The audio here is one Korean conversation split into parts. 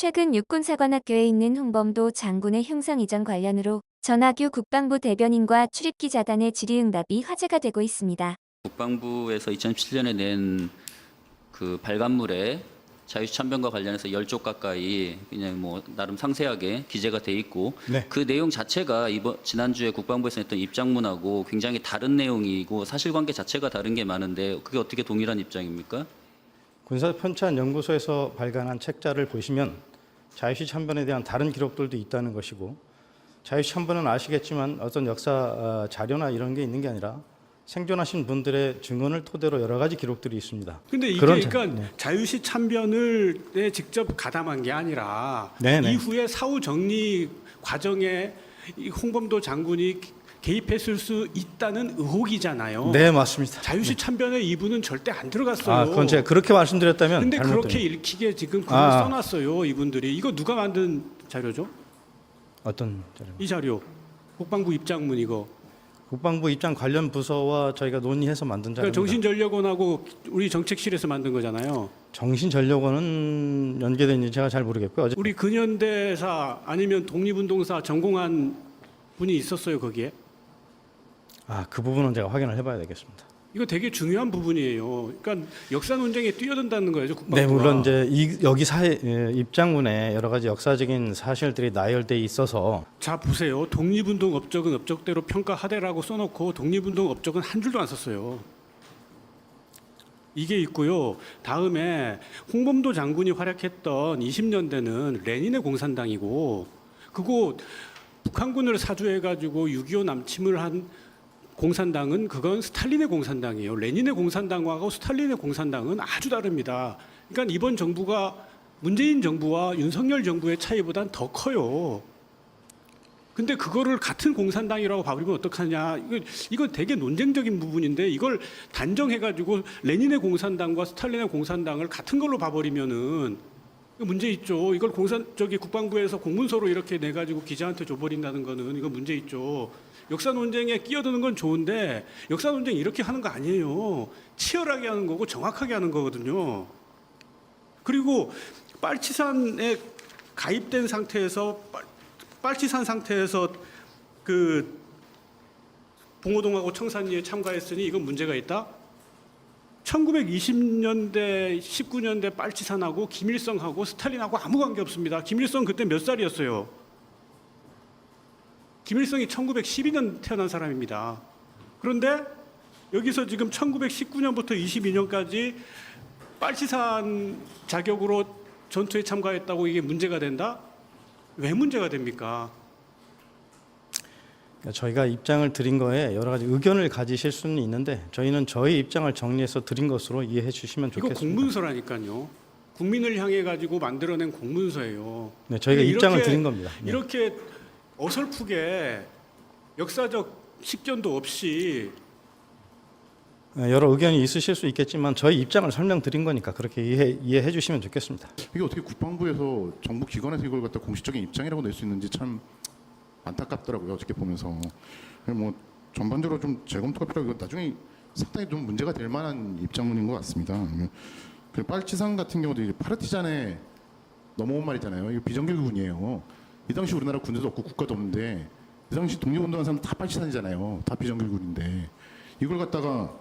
최근 육군사관학교에 있는 홍범도 장군의 흉상 이전 관련으로 전하규 국방부 대변인과 출입기자단의 질의응답이 화제가 되고 있습니다. 국방부에서 2007년에 낸 그 발간물에 자유시 참변과 관련해서 10쪽 가까이 그냥 뭐 나름 상세하게 기재가 돼 있고 네. 그 내용 자체가 이번 지난주에 국방부에서 냈던 입장문하고 굉장히 다른 내용이고 사실관계 자체가 다른 게 많은데 그게 어떻게 동일한 입장입니까? 군사편찬연구소에서 발간한 책자를 보시면 자유시 참변에 대한 다른 기록들도 있다는 것이고 자유시 참변은 아시겠지만 어떤 역사 어, 자료나 이런 게 있는 게 아니라 생존하신 분들의 증언을 토대로 여러 가지 기록들이 있습니다. 근데 이게 그러니까 네. 자유시 참변을 에 직접 가담한 게 아니라 네네. 이후에 사후 정리 과정에 이 홍범도 장군이 개입했을 수 있다는 의혹이잖아요. 네, 맞습니다. 자유시 참변에 이분은 절대 안 들어갔어요. 아, 그건 제가 그렇게 말씀드렸다면 근데 잘못된 그렇게 읽히게 지금 글을 아. 써놨어요. 이분들이 이거 누가 만든 자료죠? 어떤 자료? 이 자료 국방부 입장문 이거. 국방부 입장 관련 부서와 저희가 논의해서 만든 그러니까 자료입니다. 정신전력원하고 우리 정책실에서 만든 거잖아요. 정신 전력원은 연계된지 제가 잘 모르겠고요. 어제 우리 근현대사 아니면 독립운동사 전공한 분이 있었어요 거기에. 아, 그 부분은 제가 확인을 해봐야 되겠습니다. 이거 되게 중요한 부분이에요. 그러니까 역사 논쟁에 뛰어든다는 거예요, 국방부가. 네, 물론 이제 이, 여기 사회 예, 입장문에 여러 가지 역사적인 사실들이 나열돼 있어서 자 보세요. 독립운동 업적은 업적대로 평가하되라고 써놓고 독립운동 업적은 한 줄도 안 썼어요. 이게 있고요. 다음에 홍범도 장군이 활약했던 20년대는 레닌의 공산당이고 그거 북한군을 사주해가지고 6.25 남침을 한 공산당은 그건 스탈린의 공산당이에요. 레닌의 공산당하고 스탈린의 공산당은 아주 다릅니다. 그러니까 이번 정부가 문재인 정부와 윤석열 정부의 차이보단 더 커요. 근데 그거를 같은 공산당이라고 봐버리면 어떡하냐. 이거, 이거 되게 논쟁적인 부분인데 이걸 단정해가지고 레닌의 공산당과 스탈린의 공산당을 같은 걸로 봐버리면은 문제 있죠. 이걸 공산, 저기 국방부에서 공문서로 이렇게 내 가지고 기자한테 줘버린다는 거는 이거 문제 있죠. 역사 논쟁에 끼어드는 건 좋은데 역사 논쟁 이렇게 하는 거 아니에요. 치열하게 하는 거고 정확하게 하는 거거든요. 그리고 빨치산에 가입된 상태에서 빨- 빨치산 상태에서 그 봉오동하고 청산리에 참가했으니 이건 문제가 있다. 1920년대, 19년대 빨치산하고 김일성하고 스탈린하고 아무 관계 없습니다. 김일성 그때 몇 살이었어요? 김일성이 1912년 태어난 사람입니다. 그런데 여기서 지금 1919년부터 22년까지 빨치산 자격으로 전투에 참가했다고 이게 문제가 된다? 왜 문제가 됩니까? 그러니까 저희가 입장을 드린 거에 여러 가지 의견을 가지실 수는 있는데 저희는 저희 입장을 정리해서 드린 것으로 이해해 주시면 이거 좋겠습니다. 공문서라니까요. 국민을 향해 가지고 만들어낸 공문서예요. 네, 저희가 입장을 이렇게- 드린 겁니다. 네. 이렇게 어설프게 역사적 식견도 없이 네, 여러 의견이 있으실 수 있겠지만 저희 입장을 설명드린 거니까 그렇게 이해, 이해해 주시면 좋겠습니다. 이게 어떻게 국방부에서 정부 기관에서 이걸 갖다 공식적인 입장이라고 낼 수 있는지 참 안타깝더라고요. 어떻게 보면서 뭐 전반적으로 좀 재검토가 필요하고 나중에 상당히 좀 문제가 될 만한 입장문인 것 같습니다. 그 빨치산 같은 경우도 이제 파르티잔에 넘어온 말이잖아요. 이거 비정규군이에요. 이 당시 우리나라 군대도 없고 국가도 없는데 이 당시 독립운동한 사람 다 빨치산이잖아요. 다 비정규군인데 이걸 갖다가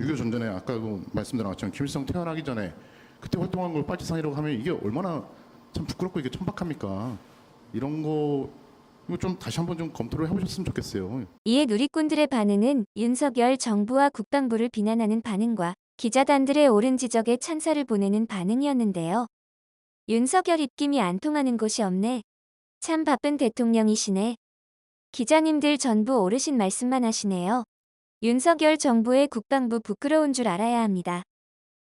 6.25 전전에 아까도 말씀드린 것처럼 김일성 태어나기 전에 그때 활동한 걸 빨치산이라고 하면 이게 얼마나 참 부끄럽고 이게 천박합니까? 이런 거 이거 좀 다시 한번 좀 검토를 해보셨으면 좋겠어요. 이에 누리꾼들의 반응은 윤석열 정부와 국방부를 비난하는 반응과 기자단들의 옳은 지적에 찬사를 보내는 반응이었는데요. 윤석열 입김이 안 통하는 곳이 없네. 참 바쁜 대통령이시네. 기자님들 전부 오르신 말씀만 하시네요. 윤석열 정부의 국방부 부끄러운 줄 알아야 합니다.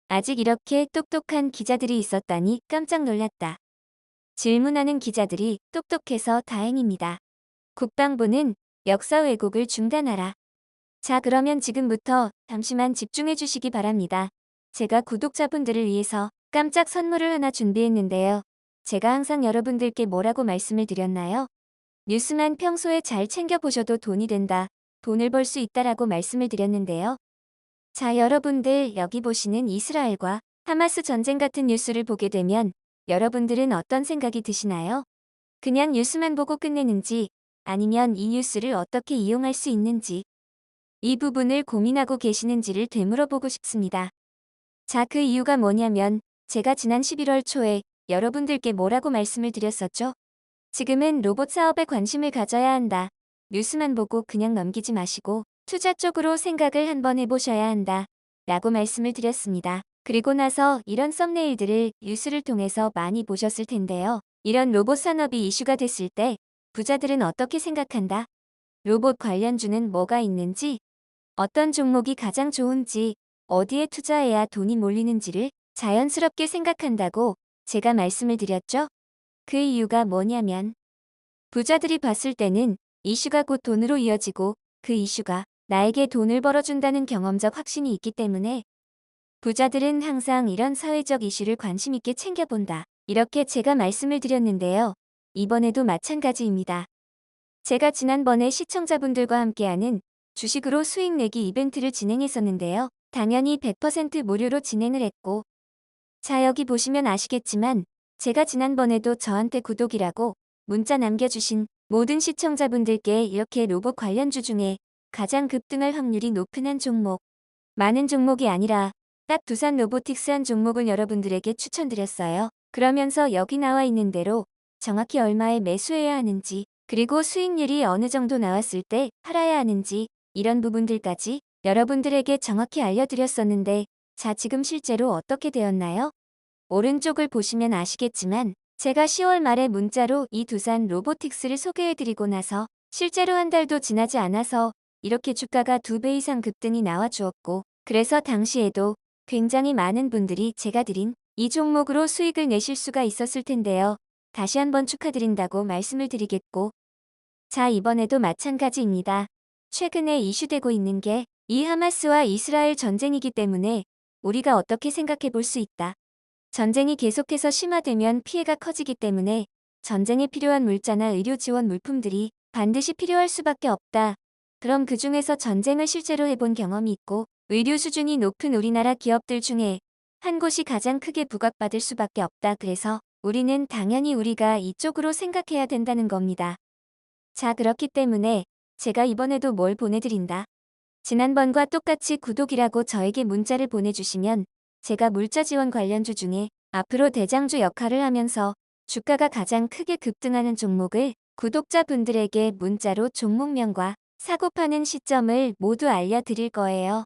아직 이렇게 똑똑한 기자들이 있었다니 깜짝 놀랐다. 질문하는 기자들이 똑똑해서 다행입니다. 국방부는 역사 왜곡을 중단하라. 자, 그러면 지금부터 잠시만 집중해 주시기 바랍니다. 제가 구독자분들을 위해서 깜짝 선물을 하나 준비했는데요. 제가 항상 여러분들께 뭐라고 말씀을 드렸나요? 뉴스만 평소에 잘 챙겨보셔도 돈이 된다. 돈을 벌 수 있다라고 말씀을 드렸는데요. 자, 여러분들 여기 보시는 이스라엘과 하마스 전쟁 같은 뉴스를 보게 되면 여러분들은 어떤 생각이 드시나요? 그냥 뉴스만 보고 끝내는지 아니면 이 뉴스를 어떻게 이용할 수 있는지 이 부분을 고민하고 계시는지를 되물어보고 싶습니다. 자, 그 이유가 뭐냐면 제가 지난 11월 초에 여러분들께 뭐라고 말씀을 드렸었죠? 지금은 로봇 사업에 관심을 가져야 한다. 뉴스만 보고 그냥 넘기지 마시고 투자 쪽으로 생각을 한번 해보셔야 한다. 라고 말씀을 드렸습니다. 그리고 나서 이런 썸네일들을 뉴스를 통해서 많이 보셨을 텐데요. 이런 로봇 산업이 이슈가 됐을 때 부자들은 어떻게 생각한다? 로봇 관련주는 뭐가 있는지, 어떤 종목이 가장 좋은지, 어디에 투자해야 돈이 몰리는지를 자연스럽게 생각한다고 제가 말씀을 드렸죠? 그 이유가 뭐냐면 부자들이 봤을 때는 이슈가 곧 돈으로 이어지고 그 이슈가 나에게 돈을 벌어준다는 경험적 확신이 있기 때문에 부자들은 항상 이런 사회적 이슈를 관심 있게 챙겨본다. 이렇게 제가 말씀을 드렸는데요. 이번에도 마찬가지입니다. 제가 지난번에 시청자분들과 함께하는 주식으로 수익 내기 이벤트를 진행했었는데요. 당연히 100% 무료로 진행을 했고 자 여기 보시면 아시겠지만 제가 지난번에도 저한테 구독이라고 문자 남겨주신 모든 시청자분들께 이렇게 로봇 관련주 중에 가장 급등할 확률이 높은 한 종목 많은 종목이 아니라 딱 두산 로보틱스 한 종목을 여러분들에게 추천드렸어요. 그러면서 여기 나와 있는 대로 정확히 얼마에 매수해야 하는지 그리고 수익률이 어느 정도 나왔을 때 팔아야 하는지 이런 부분들까지 여러분들에게 정확히 알려드렸었는데 자 지금 실제로 어떻게 되었나요? 오른쪽을 보시면 아시겠지만 제가 10월 말에 문자로 이 두산 로보틱스를 소개해드리고 나서 실제로 한 달도 지나지 않아서 이렇게 주가가 두 배 이상 급등이 나와 주었고 그래서 당시에도 굉장히 많은 분들이 제가 드린 이 종목으로 수익을 내실 수가 있었을 텐데요. 다시 한번 축하드린다고 말씀을 드리겠고 자 이번에도 마찬가지입니다. 최근에 이슈되고 있는 게 이 하마스와 이스라엘 전쟁이기 때문에 우리가 어떻게 생각해 볼 수 있다. 전쟁이 계속해서 심화되면 피해가 커지기 때문에 전쟁에 필요한 물자나 의료 지원 물품들이 반드시 필요할 수밖에 없다. 그럼 그 중에서 전쟁을 실제로 해본 경험이 있고 의료 수준이 높은 우리나라 기업들 중에 한 곳이 가장 크게 부각받을 수밖에 없다. 그래서 우리는 당연히 우리가 이쪽으로 생각해야 된다는 겁니다. 자, 그렇기 때문에 제가 이번에도 뭘 보내드린다. 지난번과 똑같이 구독이라고 저에게 문자를 보내주시면 제가 물자 지원 관련주 중에 앞으로 대장주 역할을 하면서 주가가 가장 크게 급등하는 종목을 구독자분들에게 문자로 종목명과 사고 파는 시점을 모두 알려드릴 거예요.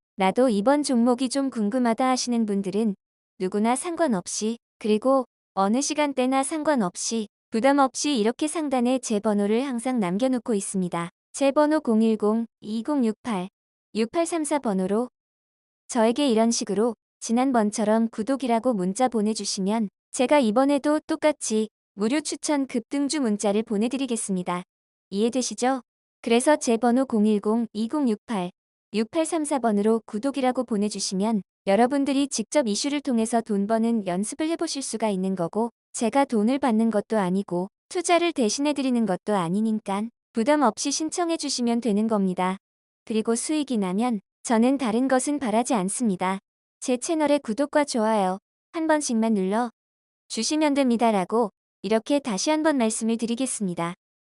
나도 이번 종목이 좀 궁금하다 하시는 분들은 누구나 상관없이 그리고 어느 시간대나 상관없이 부담 없이 이렇게 상단에 제 번호를 항상 남겨놓고 있습니다. 제 번호 010-2068-6834 번호로 저에게 이런 식으로 지난번처럼 구독이라고 문자 보내주시면 제가 이번에도 똑같이 무료 추천 급등주 문자를 보내드리겠습니다. 이해되시죠? 그래서 제 번호 010-2068-6834번으로 구독이라고 보내주시면 여러분들이 직접 이슈를 통해서 돈 버는 연습을 해보실 수가 있는 거고 제가 돈을 받는 것도 아니고 투자를 대신해드리는 것도 아니니까 부담 없이 신청해 주시면 되는 겁니다. 그리고 수익이 나면 저는 다른 것은 바라지 않습니다. 제 채널의 구독과 좋아요 한 번씩만 눌러 주시면 됩니다라고 이렇게 다시 한번 말씀을 드리겠습니다.